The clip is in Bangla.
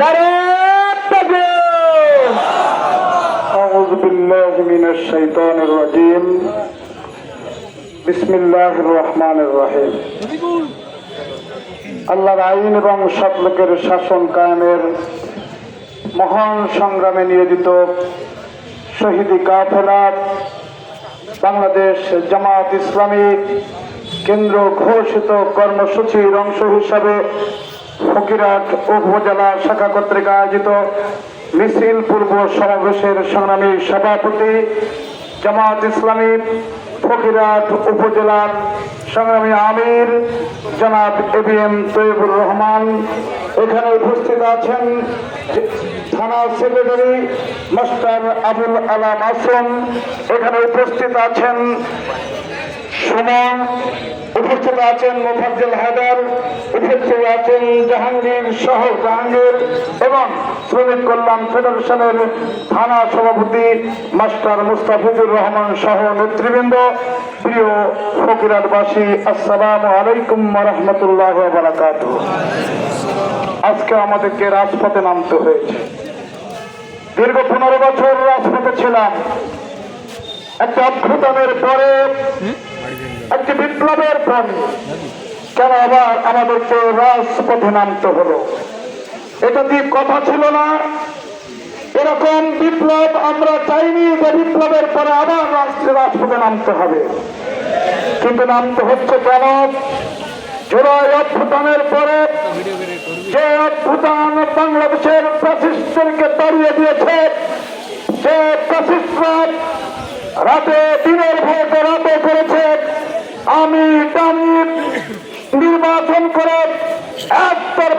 নারায়ণ তাকবীর! أعوذ بالله من الشيطان الرجيم بسم الله الرحمن الرحيم আল্লাহর আইন এবং সৎলোকের শাসন কায়েমের মহান সংগ্রামে নিয়োজিত শহীদি কাফেলা বাংলাদেশ জামাত ইসলামী কেন্দ্র ঘোষিত কর্মসূচির অংশ হিসাবে ফকিরহাট উপজেলা শাখা কর্তৃক আয়োজিত মিছিল পূর্ব সমাবেশের সংগ্রামী সভাপতি জামাত ইসলামী ফকিরহাট উপজেলার সংগ্রামী আমির জনাব A B M Taibur Rahman. এখানে উপস্থিত আছেন থানা সেক্রেটারি মাস্টার আবুল আলাম আসম এখানে উপস্থিত আছেন সুমন উপস্থিত আছেন মোফাজ্জল হায়দার, উপস্থিত আছেন জাহাঙ্গীর সহ জাহাঙ্গীর এবং শ্রমিক কল্যাণ ফেডারেশনের থানা সভাপতি মাস্টার মুস্তাফিজুর রহমান সহ নেতৃবৃন্দ। প্রিয় ফকিরাটবাসী, আসসালামু আলাইকুম রহমতুল্লাহ বারাকাত আজকে আমাদেরকে রাজপথে নামতে হয়েছে। দীর্ঘ পনেরো বছর রাজপথে ছিলাম। একটা অভ্যুত্থানের পরে একটি বিপ্লবের পরে কেন আবার আমাদেরকে রাজপথে নামতে হলো? এটা দিয়ে কথা ছিল না। এরকম বিপ্লব আমরা চাইনি যে বিপ্লবের পরে আবার রাষ্ট্রের রাজপথে নামতে হবে। কিন্তু নামতে হচ্ছে কেন? জুলাই অভ্যুত্থানের পরে যে অভ্যুত্থান বাংলাদেশের প্রাচিষ্টকে তাড়িয়ে দিয়েছে যে প্রাচিষ্টরা রাতে দিনের ভোট রাতে করেছে। আমি নির্বাচন করে একতর